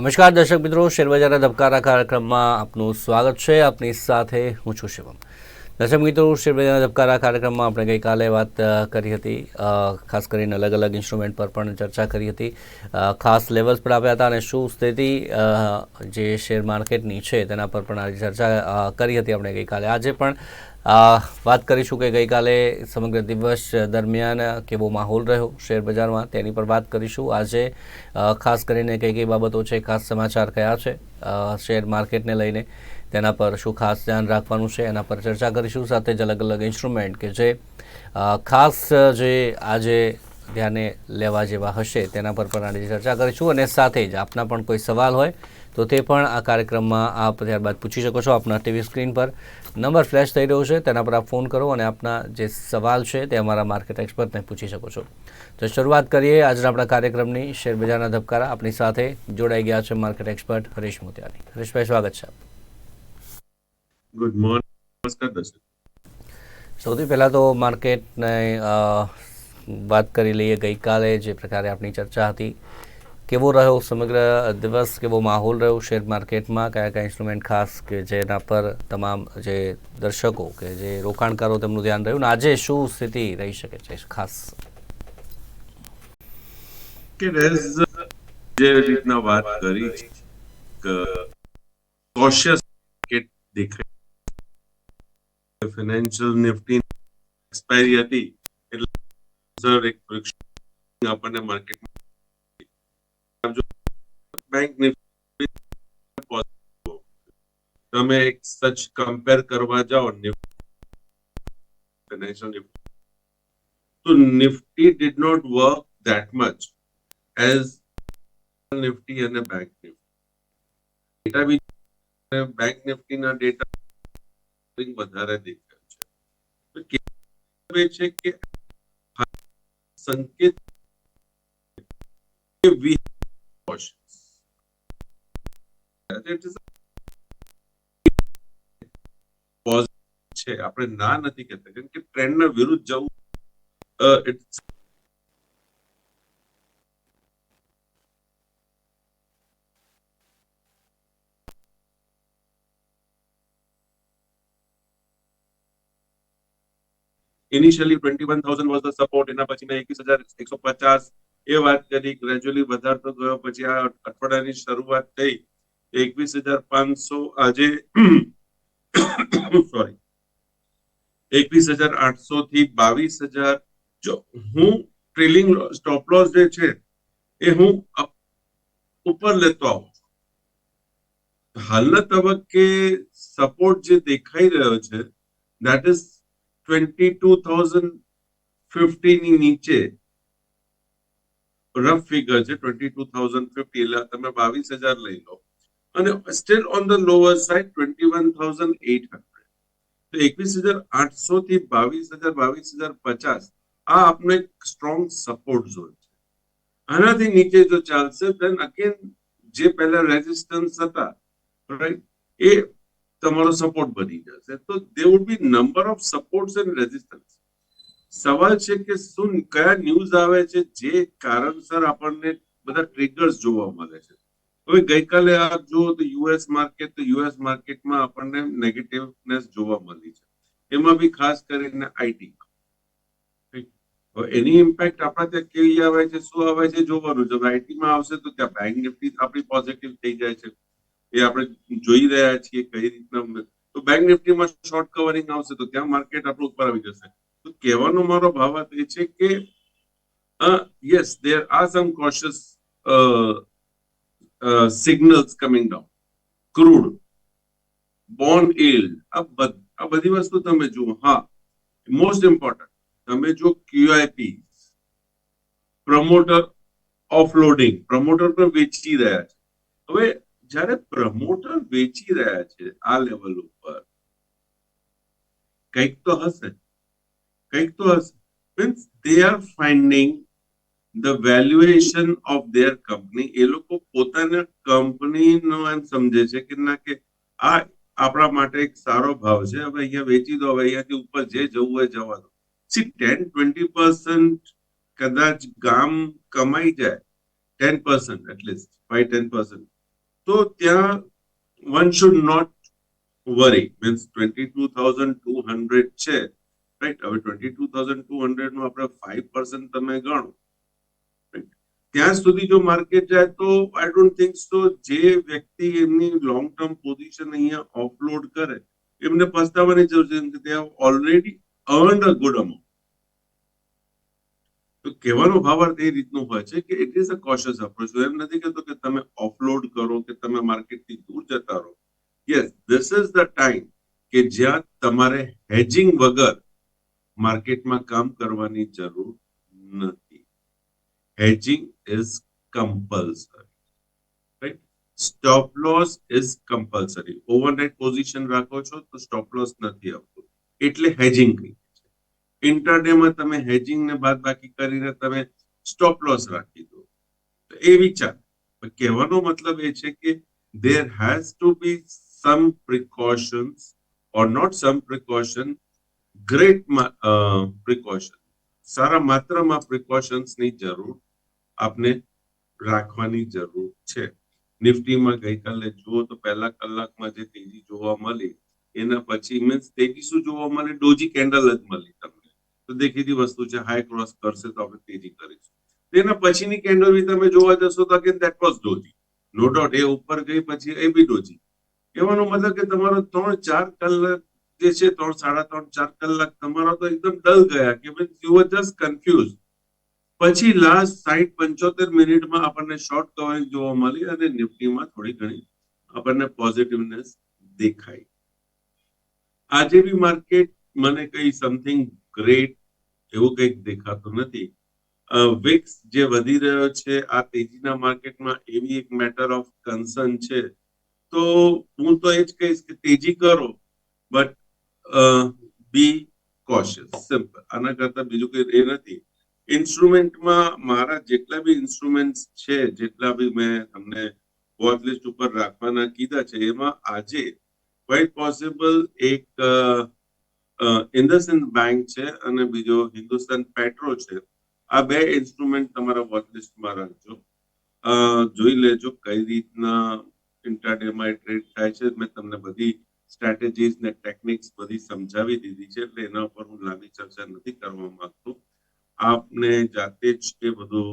નમસ્કાર દર્શક મિત્રો, શેરબજારના ધબકારા કાર્યક્રમમાં આપનું સ્વાગત છે. આપની સાથે હું છું શિવમ. દર્શક મિત્રો, શેરબજારના ધબકારા કાર્યક્રમમાં આપણે ગઈકાલે વાત કરી હતી. ખાસ કરીને અલગ અલગ ઇન્સ્ટ્રુમેન્ટ પર પણ ચર્ચા કરી હતી. ખાસ લેવલ્સ પર આવ્યા હતા અને શું સ્થિતિ જે શેર માર્કેટની છે તેના પર પણ આજે ચર્ચા કરી હતી આપણે ગઈકાલે. આજે પણ વાત કરીશું કે ગઈકાલે સમગ્ર દિવસ દરમિયાન કેવો માહોલ રહ્યો શેર બજારમાં તેની પર વાત કરીશું. આજે ખાસ કરીને કઈ કઈ બાબતો છે, ખાસ સમાચાર કયા છે શેર માર્કેટને લઈને તેના પર શું ખાસ ધ્યાન રાખવાનું છે એના પર ચર્ચા કરીશું. સાથે જ અલગ અલગ ઇન્સ્ટ્રુમેન્ટ કે જે ખાસ જે આજે ધ્યાને લેવા જેવા હશે તેના પર પણ આજે ચર્ચા કરીશું. અને સાથે જ આપના પણ કોઈ સવાલ હોય તો તે પણ આ કાર્યક્રમમાં આપ ત્યારબાદ પૂછી શકો છો આપના ટીવી સ્ક્રીન પર. નંબર ફ્લેશ થઈ રહ્યો છે તેના પર આપ ફોન કરો અને આપના જે સવાલ છે તે અમારા માર્કેટ એક્સપર્ટને પૂછી શકો છો. તો શરૂઆત કરીએ આજના આપણા કાર્યક્રમની. શેરબજારના ધબકારા આપણી સાથે જોડાઈ ગયા છે માર્કેટ એક્સપર્ટ હરીશ મોતિયાની. હરીશભાઈ સ્વાગત છે. ગુડ મોર્નિંગ નમસ્કાર દર્શક. સૌથી પહેલાં તો માર્કેટને વાત કરી લઈએ. ગઈકાલે જે પ્રકારે આપણી ચર્ચા હતી કેવો રહ્યો સમગ્ર દિવસ કેવો માહોલ રહ્યો શેર માર્કેટમાં, કયા કયા ઇન્સ્ટ્રુમેન્ટ ખાસ, કે જેના પર તમામ જે દર્શકો, કે જે રોકાણકારો તેમનું ધ્યાન રહ્યું આજે શું સ્થિતિ રહી શકે છે ખાસ? કે જે રીતના વાત કરી કોશિયસ માર્કેટ દેખાય. ફાઇનાન્શિયલ નિફ્ટી એક્સપાયરી હતી, એટલે આપણને માર્કેટમાં તમે એક સચ કમ્પેર કરવા જાઓ તો Nifty did not work that much as Nifty અને બેંક નિફ્ટી. બેંક નિફ્ટીના ડેટા વધારે દેખાય છે. છે કે સંકેત કે questions. છે આપણે ના નથી કહેતા કેમ કે ટ્રેન્ડના વિરુદ્ધ જવું it's initially 21000 was the support એના પછીના 21150 એ વાત કરી ગ્રેજ્યુઅલી વધારતો ગયો. પછી આ અઠવાડિયાની શરૂઆત થઈ. એકવીસ હજાર પાંચસો આજે સોરી એકવીસ હજાર આઠસો થી બાવીસ હજાર. જો હું ટ્રેલિંગ સ્ટોપ લોસ જે છે, એ હું ઉપર લેતો આવું હાલના તબક્કે સપોર્ટ જે દેખાઈ રહ્યો છે that is twenty two thousand fifty ની નીચે રફ ફિગર છે ટ્વેન્ટી ટુ થાઉઝન્ડ ફિફ્ટી એટલે તમે બાવીસ હજાર લઈ લો. અને still on the lower side twenty one thousand eight hundred તો એકવીસ હજાર આઠસો થી બાવીસ હજાર બાવીસ હજાર પચાસ, આ એક સ્ટ્રોંગ સપોર્ટ ઝોન છે. આનાથી નીચે જો ચાલશે દેન અગેન જે પહેલા રેઝિસ્ટન્સ હતા રાઈટ એ તમારો સપોર્ટ બની જશે. તો they would be number of supports and resistance સવાલ છે કે શું કયા ન્યૂઝ આવે છે? જે કારણસર આપણને બધા ટ્રિગર્સ જોવા મળે છે. હવે ગઈકાલે આપ જુઓ તો યુએસ માર્કેટ તો યુએસ માર્કેટમાં આપણને નેગેટિવનેસ જોવા મળી છે. એમાં બી ખાસ કરીને આઈટી એની ઇમ્પેક્ટ આપણા ત્યાં કેવી આવે છે શું આવે છે જોવાનું જો આઈટીમાં આવશે તો ત્યાં બેંક નિફ્ટી આપણી પોઝિટિવ થઈ જાય છે. એ આપણે જોઈ રહ્યા છીએ કઈ રીતના. તો બેંક નિફ્ટીમાં શોર્ટ કવરિંગ આવશે તો ત્યાં માર્કેટ આપણું ઉપર આવી જશે. તો કહેવાનો મારો ભાવાર્થ એ છે કે yes there are some cautious signals coming down crude bond yield. આ બધ- આ બધી વસ્તુ તમે જુઓ હા મોસ્ટ ઇમ્પોર્ટન્ટ તમે જો ક્યુઆઈપી પ્રમોટર ઓફલોડિંગ પ્રમોટર પર વેચી રહ્યા છે હવે જ્યારે પ્રમોટર વેચી રહ્યા છે આ લેવલ ઉપર કંઈક તો હશે કંઈક તો હશે means they are finding the valuation of their company એ લોકો પોતાના કંપનીનો એમ સમજે છે કે ના કે આ આપણા માટે એક સારો ભાવ છે. હવે અહીંયા વેચી દો, હવે અહીંયાથી ઉપર જે જવું હોય જવા દો. સી ટેન ટ્વેન્ટી પર્સન્ટ કદાચ ગામ કમાઈ જાય ten percent at least five ten percent તો ત્યાં one should not worry means twenty two thousand two hundred છે. રાઈટ હવે ટ્વેન્ટી ટુ થાઉઝન્ડ ટુ હંડ્રેડનું આપણે ફાઈવ પર્સન્ટ તમે ગણો. ત્યાં સુધી જો માર્કેટ જાય તો આઈ ડોન્ટ થિંક સો જે વ્યક્તિ એમની લોંગ ટર્મ પોઝિશન અહીંયા ઓફલોડ કરે, એમને પસ્તાવાની જરૂર છે કે તે already earned a good amount તો કહેવાનો ભાવાર્થ એ રીતનો હોય છે કે it is a cautious approach એમ નથી કહેતો કે તમે ઓફલોડ કરો, કે તમે માર્કેટથી દૂર જતા રહો. Yes this is the time કે જ્યાં તમારે હેજિંગ વગર માર્કેટમાં કામ કરવાની જરૂર નથી. Hedging is compulsory right stop loss is compulsory overnight position રાખો છો તો સ્ટોપ લોસ નથી આવતું. એટલે હેજિંગ કહીએ છે. ઇન્ટરડેમાં તમે હેજિંગ ને બાદ બાકી કરીને તમે સ્ટોપ લોસ રાખી દો. તો એ વિચાર. કહેવાનો મતલબ એ છે કે there has to be some precautions or not some precaution great precaution uh, સારા માત્રામાં પ્રિકોશન્સની જરૂર આપને રાખવાની જરૂર છે. નિફ્ટીમાં ગઈકાલે જુઓ તો પહેલા કલાકમાં જે તેજી જોવા મળી એના પછી મીન્સ તેજી શું જોવા મળી? ડોજી કેન્ડલ જ મળી તમને. તો દેખીતી વસ્તુ છે હાઈ ક્રોસ કરશે તો આપણે તેજી કરીશું. તેના પછીની કેન્ડલ બી તમે જોવા જશો તો again that was doji. No doubt એ ઉપર ગઈ પછી એ બી ડોજી. કહેવાનો મતલબ કે તમારો ત્રણ ચાર કલાક જે છે, ત્રણ, સાડા ત્રણ, ચાર કલાક તમારા તો એકદમ ડલ ગયા કે યુ વર જસ્ટ કન્ફ્યુઝ પછી લાસ્ટ સાઈઠ, પંચોતેર મિનિટમાં આપણને શોર્ટ કવરિંગ જોવા મળી અને નિફ્ટીમાં થોડી ઘણી આપણને પોઝિટિવનેસ દેખાઈ. આજે બી માર્કેટ મને કઈ સમથિંગ ગ્રેટ એવું કંઈક દેખાતું નથી. વિક્સ જે વધી રહ્યો છે, આ તેજીના માર્કેટમાં એવી એક મેટર ઓફ કન્સર્ન છે. તો હું તો એ જ કહીશ કે તેજી કરો બટ બી કોશિયસ સિમ્પલ આના કરતા બીજું કઈ એ નથી. ઇન્સ્ટ્રુમેન્ટમાં મારા જેટલા બી ઇન્સ્ટ્રુમેન્ટ છે, જેટલા બી મેં તમને વોચ લિસ્ટ ઉપર રાખવાના કીધા છે, એમાં આજે ક્વાઇટ પોસિબલ એક ઇન્ડસઇન્ડ બેંક છે અને બીજો હિન્દુસ્તાન પેટ્રો છે. આ બે ઇન્સ્ટ્રુમેન્ટ તમારા વોચ લિસ્ટમાં રાખજો. જોઈ લેજો કઈ રીતના ઇન્ટરડેમાં ટ્રેડ થાય છે. મેં તમને બધી સ્ટ્રેટેજીસ ને ટેકનિક્સ બધી સમજાવી દીધી છે એટલે એના ઉપર હું લાંબી ચર્ચા નથી કરવા માંગતો. આપને જાતે જ એ બધું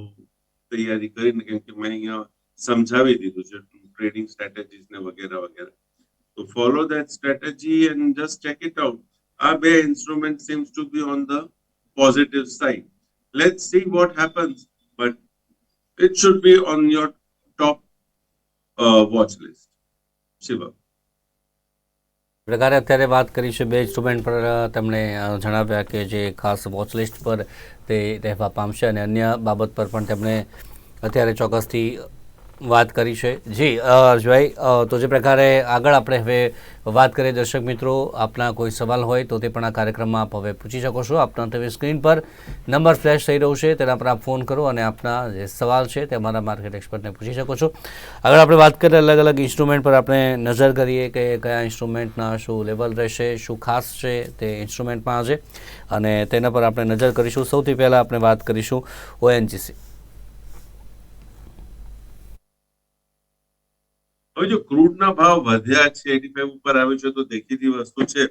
તૈયારી કરીને કેમ કે મેં અહીંયા સમજાવી દીધું છે ટ્રેડિંગ સ્ટ્રેટેજીસ ને વગેરે વગેરે. તો follow that strategy and just check it out આ બે instrument seems to be on the positive side. Let's see what happens but it should be on your top uh, watch list. પ્રકારે અત્યારે વાત કરી છે બે ઇન્સ્ટ્રુમેન્ટ પર તેમણે જણાવ્યા કે જે ખાસ વોચ લિસ્ટ પર તે રહેવા પામશે અને અન્ય બાબત પર પણ તેમણે અત્યારે ચોક્કસથી વાત કરી છે. જી હર્ષભાઈ તો જે પ્રકારે આગળ આપણે હવે વાત કરીએ દર્શક મિત્રો, આપના કોઈ સવાલ હોય તો તે પણ આ કાર્યક્રમમાં આપ હવે પૂછી શકો છો. આપના તમે સ્ક્રીન પર નંબર ફ્લેશ થઈ રહ્યો છે, તેના પર આપ ફોન કરો અને આપના જે સવાલ છે તે અમારા માર્કેટ એક્સપર્ટને પૂછી શકો છો. આગળ આપણે વાત કરીએ અલગ અલગ ઇન્સ્ટ્રુમેન્ટ પર આપણે નજર કરીએ કે કયા ઇન્સ્ટ્રુમેન્ટના શું લેવલ રહેશે, શું ખાસ છે તે ઇન્સ્ટ્રુમેન્ટમાં આજે. અને તેના પર આપણે નજર કરીશું. સૌથી પહેલાં આપણે વાત કરીશું ઓએનજીસી હવે જો ક્રૂડના ભાવ વધ્યા છે એટી ફાઈવ ઉપર આવ્યું છે, તો દેખીતી વસ્તુ છે,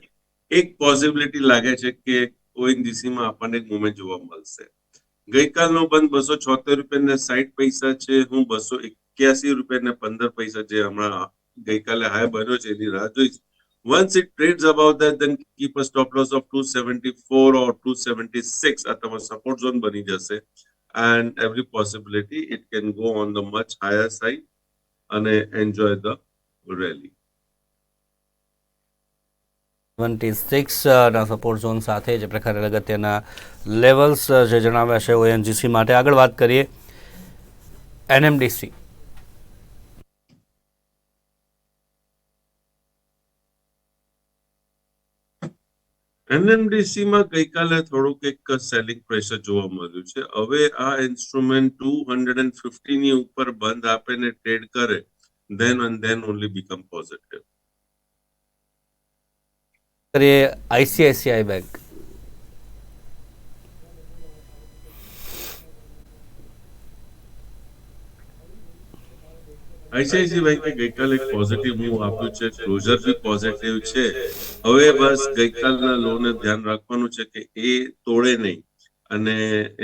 એક પોસિબિલિટી લાગે છે કે ઓએનજીસીમાં આપણને એક મુવમેન્ટ જોવા મળશે. ગઈકાલનો બંધ બસો છોતેર રૂપિયા ને સાઈઠ પૈસા છે, હું બસો એક્યાસી રૂપિયા ને પંદર પૈસા જે હમણાં ગઈકાલે હાઈ બન્યો છે, એની રાહ જોઈશ. Once it trades above that, then keep a stop loss of 274 or 276 આ તમારો સપોર્ટ ઝોન બની જશે. And every possibility, it can go on the much higher side. અને enjoy the rally. ટ્વેન્ટી સિક્સના સપોર્ટ ઝોન સાથે જે પ્રકારે અગત્યના લેવલ્સ જે જણાવ્યા છે ઓએનજીસી માટે. આગળ વાત કરીએ એનએમડીસી NMDC માં ગઈકાલે થોડુંક એક સેલિંગ પ્રેશર જોવા મળ્યું છે. હવે આ instrument two hundred and fifty ની ઉપર બંધ આપે ને ટ્રેડ કરે, then and then only become positive કરીએ આઈસીઆઈસીઆઈ બેંક આઈસીઆઈસી બેંકે ગઈકાલે એક પોઝિટિવ મૂવ આપ્યું છે. ક્લોઝર બી પોઝિટિવ છે. હવે બસ ગઈકાલના લોને ધ્યાન રાખવાનું છે કે એ તોડે નહીં. અને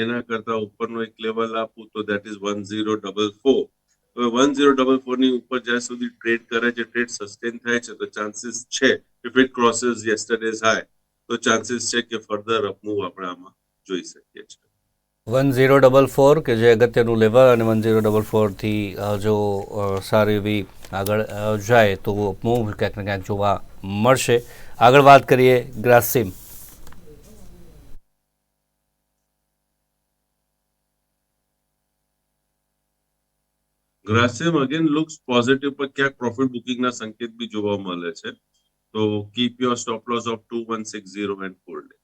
એના કરતા ઉપરનો એક લેવલ આપું તો that is one zero double four હવે વન ઝીરો ડબલ ફોરની ઉપર જ્યાં સુધી ટ્રેડ કરે છે ટ્રેડ સસ્ટેન થાય છે, તો ચાન્સીસ છે. If it crosses yesterday's high તો ચાન્સીસ છે કે ફર્ધર અપમૂવ આપણે આમાં જોઈ શકીએ છીએ. વન ઝીરો ડબલ ફોર કે જે અગત્યનું લેવલ અને વન ઝીરો ડબલ ફોરથી જો સારી એવી આગળ જાય તો મૂવ ક્યાંક ને ક્યાંક જોવા મળશે. આગળ વાત કરીએ Grasim Grasim again looks positive પર ક્યાંક પ્રોફિટ બુકિંગના સંકેત બી જોવા મળે છે. તો keep your stop loss of two one six zero and hold તો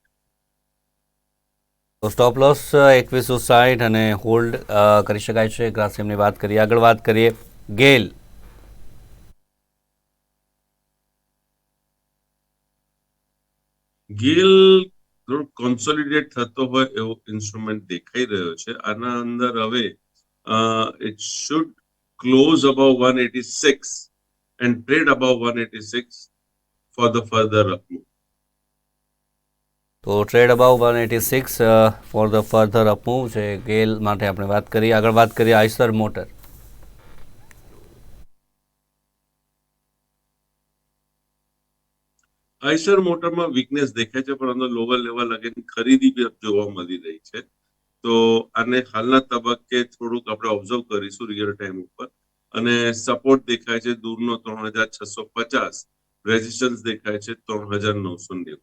સ્ટોપ લોસ એકવીસો સાઠ અને હોલ્ડ કરી શકાય છે. ગ્રાસિમની વાત કરીએ. આગળ વાત કરીએ ગેલ. ગેલ કોન્સોલિડેટ થતો હોય એવો ઇન્સ્ટ્રુમેન્ટ દેખાઈ રહ્યો છે. આના અંદર હવે it should close above one eighty six and trade above one eighty six for the further upmove તો trade above one eighty six for the further upmove છે. ગેલ માટે આપણે વાત કરીએ. આગળ વાત કરીએ આઈસર મોટર આઈસર મોટરમાં વીકનેસ દેખાય છે, પરંતુ લોવર લેવલ અગેન ખરીદી બી જોવા મળી રહી છે. તો આને હાલના તબક્કે થોડુંક આપણે ઓબ્ઝર્વ કરીશું રિયલ ટાઈમ ઉપર. અને સપોર્ટ દેખાય છે, દૂરનો ત્રણ હજાર છસો પચાસ. રેઝિસ્ટન્સ દેખાય છે, ત્રણ હજાર નવસો નેવું.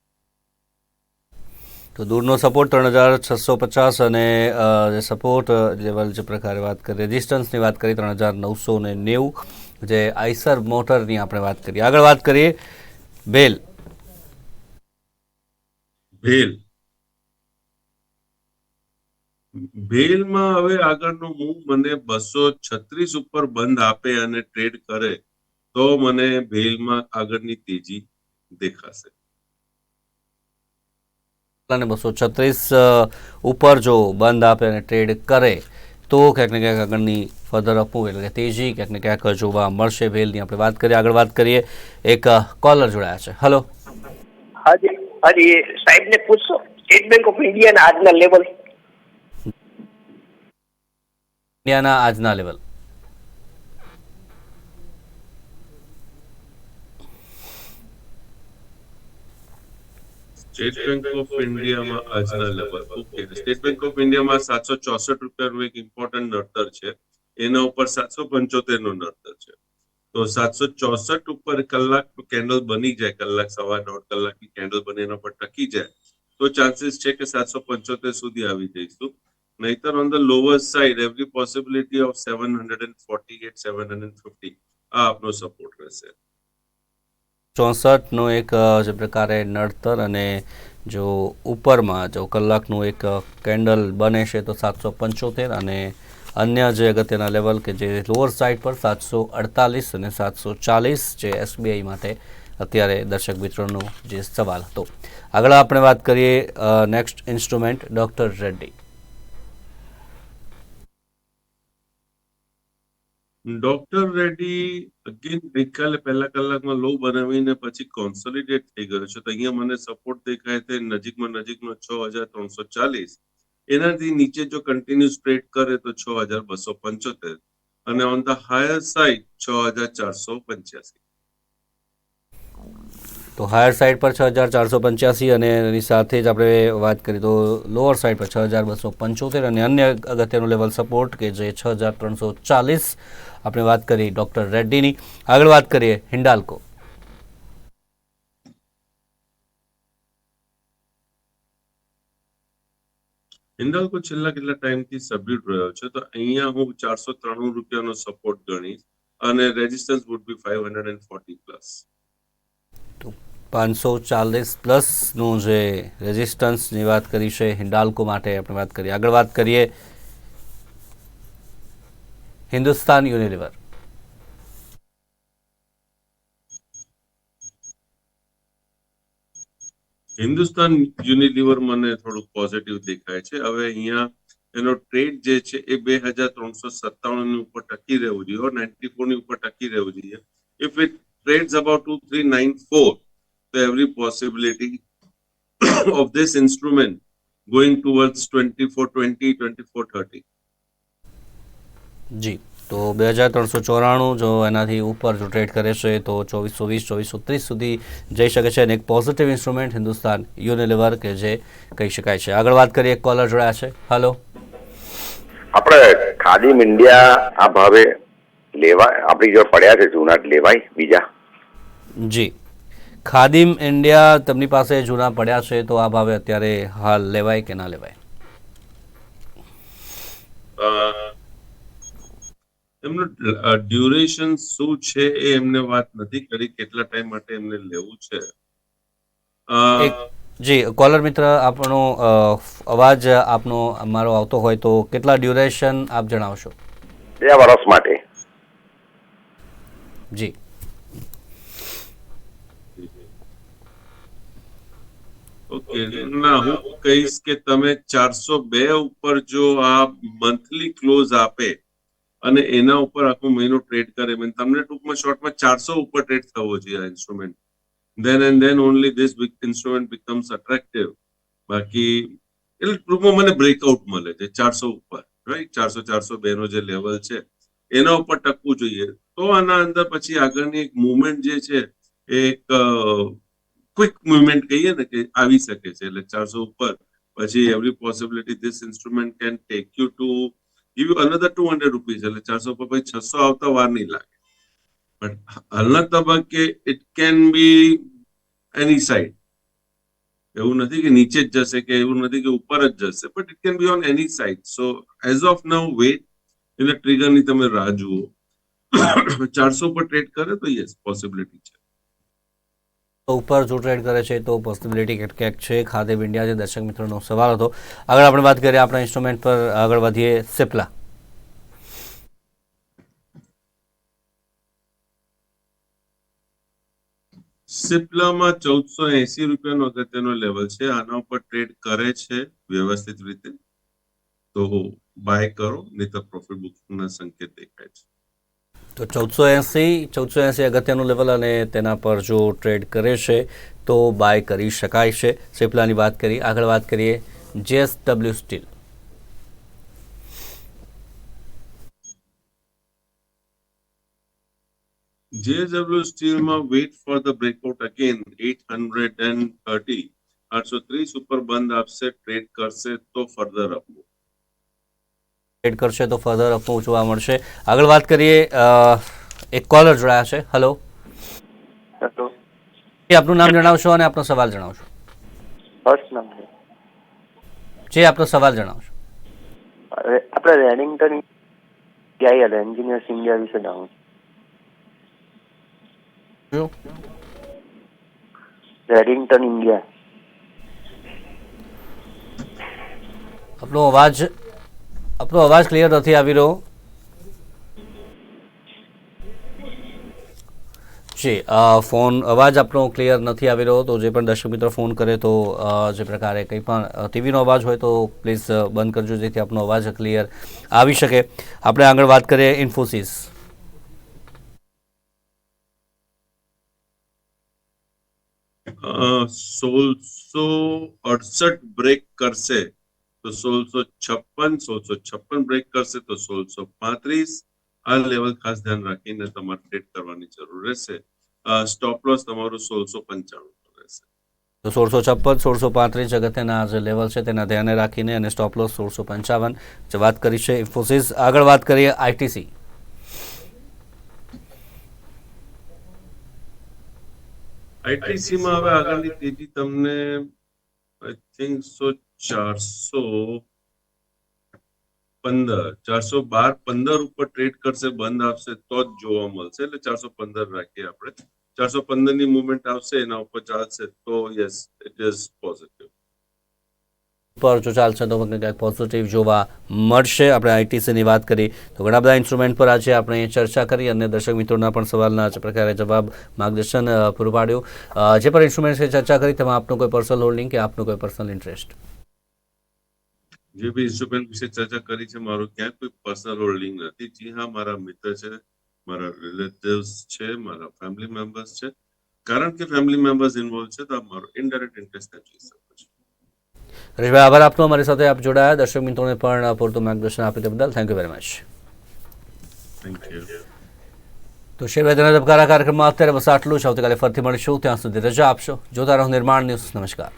તો દૂરનો સપોર્ટ ત્રણ હજાર છસો પચાસ અને જે સપોર્ટ લેવલ જે પ્રકારે વાત કરીએ રેઝિસ્ટન્સની વાત કરી, ત્રણ હજાર નવસો ને નેવું, જે આઈસર મોટરની આપણે વાત કરીએ આગળ વાત કરીએ ભેલ ભેલ ભેલમાં હવે આગળનો મૂવ મને બસો છત્રીસ ઉપર બંધ આપે અને ટ્રેડ કરે, તો મને ભેલમાં આગળની તેજી દેખાશે. અને બસો છત્રીસ ઉપર જો બંધ આપે અને ટ્રેડ કરે તો ક્યાંક ને ક્યાંક આગળની ફર્ધર અપમૂવ એટલે કે તેજી ક્યાંક ને ક્યાંક જોવા મળશે. વેલની આપણે વાત કરીએ આગળ વાત કરીએ એક કોલર જોડાયા છે. હલો હાજી હાજી સાહેબ ને પૂછશો સ્ટેટ બેંક ઓફ ઇન્ડિયાના આજના લેવલ ઇન્ડિયાના આજના લેવલ સ્ટેટ બેંક ઓફ ઇન્ડિયામાં આજના level okay state bank of ઇન્ડિયામાં સાતસો ચોસઠ રૂપિયાનું એક ઇમ્પોર્ટન્ટ નડતર છે. એના ઉપર સાતસો પંચોતેરનું નડતર છે. તો સાતસો ચોસઠ ઉપર કલાક કેન્ડલ બની જાય, કલાક સવા દોઢ કલાકની કેન્ડલ બને એના પર ટકી જાય, તો ચાન્સીસ છે કે સાતસો પંચોતેર સુધી આવી જઈશું. નહીતર on the lower side every possibility of seven hundred and forty at seven hundred fifty આ આપનો સપોર્ટ રહેશે. ચોસઠનો એક જે પ્રકારે નડતર અને જો ઉપરમાં જો કલાકનું એક કેન્ડલ બને છે તો સાતસો પંચોતેર અને અન્ય જે અગત્યના લેવલ કે જે લોઅર સાઇડ પર સાતસો અડતાલીસ અને સાતસો ચાલીસ જે એસબીઆઈ માટે અત્યારે દર્શક મિત્રોનો જે સવાલ હતો. આગળ આપણે વાત કરીએ next instrument doctor Reddy. Doctor Reddy again ગઈકાલે પહેલા કલાકમાં લો બનાવીને પછી કોન્સોલિડેટ થઈ ગયો છે. તો અહીંયા મને સપોર્ટ દેખાય છે, નજીકમાં નજીકનો છ હજાર ત્રણસો ચાલીસ. એનાથી નીચે જો કન્ટિન્યુ સ્પ્રેડ કરે તો છ હજાર બસો પંચોતેર. અને ઓન ધ હાયર સાઇડ છ હજાર ચારસો પંચ્યાસી. તો હાયર સાઇડ પર છ હજાર ચારસો પંચ્યાસી અને એની સાથે જ આપણે વાત કરીએ તો લોઅર સાઇડ પર છ હજાર બસો પંચોતેર અને અન્ય અગત્યનું લેવલ સપોર્ટ કે જે છ હજાર ત્રણસો ચાલીસ આપણે વાત કરી ડૉક્ટર રેડ્ડીની. આગળ વાત કરીએ હિન્ડાલ્કો હિન્દાલ્કો છેલ્લા કેટલા ટાઈમથી સબ્યુટ રહ્યો છે? તો અહીંયા હું ચારસો ત્રાણું રૂપિયાનો સપોર્ટ ગણીશ અને resistance would be five hundred and forty plus. પાંચસો ચાલીસ પ્લસનું જે રેઝિસ્ટન્સની વાત કરી છે હિન્ડાલ્કો માટે આપણે વાત કરીએ. આગળ વાત કરીએ હિન્દુસ્તાન યુનિલિવર હિન્દુસ્તાન યુનિલિવર મને થોડુંક પોઝિટિવ દેખાય છે. હવે અહીંયા એનો ટ્રેડ જે છે એ બે હજાર ત્રણસો સત્તાણું ની ઉપર ટકી રહેવું જોઈએ નાઇન્ટી ફોરની ઉપર ટકી રહેવું જોઈએ. If it trades about two three nine four of every possibility of this instrument going towards twenty four twenty twenty four thirty જી તો બે હજાર ત્રણસો ચોરાણું જો એનાથી ઉપર જો ટ્રેડ કરે છે તો ચોવીસો વીસ ચોવીસો ત્રીસ સુધી જઈ શકે છે અને એક પોઝિટિવ ઇન્સ્ટ્રુમેન્ટ હિન્દુસ્તાન યુનિલિવર કે જે કહી શકાય છે. આગળ વાત કરીએ કોલર જોડાયા છે. હાલો આપણે ખાદીમ ઇન્ડિયા આ ભાવે લેવાય આપણી જો પડ્યા છે જૂના લેવાય બીજા. જી. ખાદીમ ઇન્ડિયા તેમની પાસે જૂના પડ્યા છે તો આ ભાવે અત્યારે હાલ લેવાય કે ના લેવાય? એમનું ડ્યુરેશન શું છે એ એમને વાત નથી કરી કેટલા ટાઈમ માટે એમને લેવું છે? જી કોલર મિત્ર આપણો અવાજ આપનો મારો આવતો હોય તો કેટલા ડ્યુરેશન આપ જણાવશો? બે વર્ષ માટે. જી. ઓકે, ના, હું કહીશ કે તમે ચારસો બે ઉપર જો આ મંથલી ક્લોઝ આપે અને એના ઉપર આખો મહિનો ટ્રેડ કરે, mean તમને ટૂંકમાં શોર્ટમાં ચારસો ઉપર ટ્રેડ થવો જોઈએ આ instrument then and then only this instrument becomes attractive બાકી, એટલે ટૂંકમાં મને બ્રેકઆઉટ મળે છે, ચારસો ઉપર રાઈટ ચારસો ચારસો બે નો જે લેવલ છે, એના ઉપર ટકવું જોઈએ. તો આના અંદર પછી આગળની એક મુવમેન્ટ જે છે, એક ક્વિક મુવમેન્ટ કહીએ ને કે આવી શકે છે એટલે ચારસો ઉપર પછી every possibility this instrument can take you to give you another two hundred rupees એટલે ચારસો ઉપર પછી છસો આવતા વાર નહીં લાગે. બટ હાલના તબક્કે it can be any side એવું નથી કે નીચે જ જશે કે એવું નથી કે ઉપર જ જશે but it can be on any side so as of now wait એટલે ટ્રિગરની તમે રાહ જુઓ. ચારસો પર ટ્રેડ કરે તો યસ પોસિબિલિટી છે. તો ઉપર જો ટ્રેડ કરે છે, તો પોસિબિલિટી ક્યાંક છે. ખાતે ઇન્ડિયા જે દર્શક મિત્રોનો સવાલ હતો. આગળ આપણે વાત કરીએ આપણા ઇન્સ્ટ્રુમેન્ટ પર. આગળ વધીએ સિપ્લા સિપ્લામાં ચૌદસો એસી રૂપિયાનો અગત્યનો લેવલ છે. આના ઉપર ટ્રેડ કરે છે વ્યવસ્થિત રીતે. તો બાય કરો નહીં તો પ્રોફિટ બુકિંગના સંકેત દેખાય છે. તો ચૌદસો એંસી ચૌદસો એંસી અગત્યનું લેવલ અને તેના પર જો ટ્રેડ કરે છે, તો બાય કરી શકાય છે. સિપ્લાની વાત કરી આગળ વાત કરીએ JSW steel JSW સ્ટીલમાં wait for the breakout again at hundred and thirty આઠસો ત્રીસ ઉપર બંધ આપશે ટ્રેડ કરશે, તો ફર્ધર અપમૂવ ટ્રેડ કરશે તો ફર્ધર અપમૂવ જોવા મળશે. આગળ વાત કરીએ એક કોલર જોડાયા છે. હલો આપનું નામ જણાવશો અને આપનો સવાલ જણાવશો. જે આપનો સવાલ જણાવશો. આપણે રેડિંગ્ટન આઈએલ એન્જિનિયર્સ ઇન્ડિયા વિશે જાણું જો રેડિંગ્ટન ઇન્ડિયા આપણો અવાજ આપનો અવાજ ક્લિયર નથી આવી રહ્યો? જી ફોન, અવાજ આપણો ક્લિયર નથી આવી રહ્યો, તો જે પણ દર્શક મિત્રો ફોન કરે તો જે પ્રકારે કંઈ પણ ટીવીનો અવાજ હોય તો પ્લીઝ બંધ કરજો જેથી આપનો અવાજ ક્લિયર આવી શકે. આપણે આગળ વાત કરીએ ઇન્ફોસિસ. સોળસો અડસઠ બ્રેક કરશે. તો સોળસો છપ્પન સોળસો છપ્પન બ્રેક કરશે તો સોળસો પાંત્રીસ. આ લેવલ ખાસ ધ્યાન રાખીને તમારે ટ્રેડ કરવાની જરૂર રહેશે. સ્ટોપ લોસ તમારું સોળસો પંચાણું તો સોળસો છપ્પન સોળસો પાંત્રીસ અગત્યના જે લેવલ છે તેના ધ્યાને રાખીને અને સ્ટોપ લોસ સોળસો પંચાવન. જે વાત કરી છે ઇન્ફોસિસ આગળ વાત કરીએ આઈટીસી આઈટીસી માં હવે આગળની તેજી તમને આઈ થિંક સો ચારસો પંદર, ચારસો બાર, પંદર ઉપર ટ્રેડ કરશે, બંધ આપશે તો જ જોવા મળશે. એટલે ચારસો પંદર રાખીએ આપણે. ચારસો પંદરની મુવમેન્ટ આવશે, એના ઉપર ચાલશે, તો યસ ઇટ ઇઝ પોઝિટિવ પર જો ચાલશે તો કંઈક પોઝિટિવ જોવા મળશે. આપણે આઈટીસીની વાત કરી તો ઘણા બધા ઇન્સ્ટ્રુમેન્ટ પર આજે આપણે ચર્ચા કરી અને દર્શક મિત્રોના પણ સવાલના પ્રકારે જવાબ માર્ગદર્શન પૂરું પાડ્યું. જે પણ ઇન્સ્ટ્રુમેન્ટ છે ચર્ચા કરી તેમાં આપનું કોઈ પર્સનલ હોલ્ડિંગ કે આપનું કોઈ પર્સનલ ઇન્ટરેસ્ટ જે બી ઇન્સ્ટ્રુમેન્ટ વિશે ચર્ચા કરી છે, મારું ક્યાંય કોઈ પર્સનલ હોલ્ડિંગ નથી. જી હા, મારા મિત્ર છે, મારા રિલેટિવ્સ છે, મારા ફેમિલી મેમ્બર્સ છે. કારણ કે ફેમિલી મેમ્બર્સ ઇન્વોલ્વ છે, તો મારો ઇનડાયરેક્ટ ઇન્ટરેસ્ટ જોઈ શકો છો. હરેશભાઈ આભાર આપનો. અમારી સાથે આપ જોડાયા. દર્શક મિત્રોને પણ પૂરતું માર્ગદર્શન આપ્યું તે બદલ thank you very much thank you તો શેરબજારના ધબકારા કાર્યક્રમમાં અત્યારે બસ આટલું જ. આવતીકાલે ફરીથી મળીશું. ત્યાં સુધી રજા આપશો. જોતા રહો નિર્માણ ન્યૂઝ. નમસ્કાર.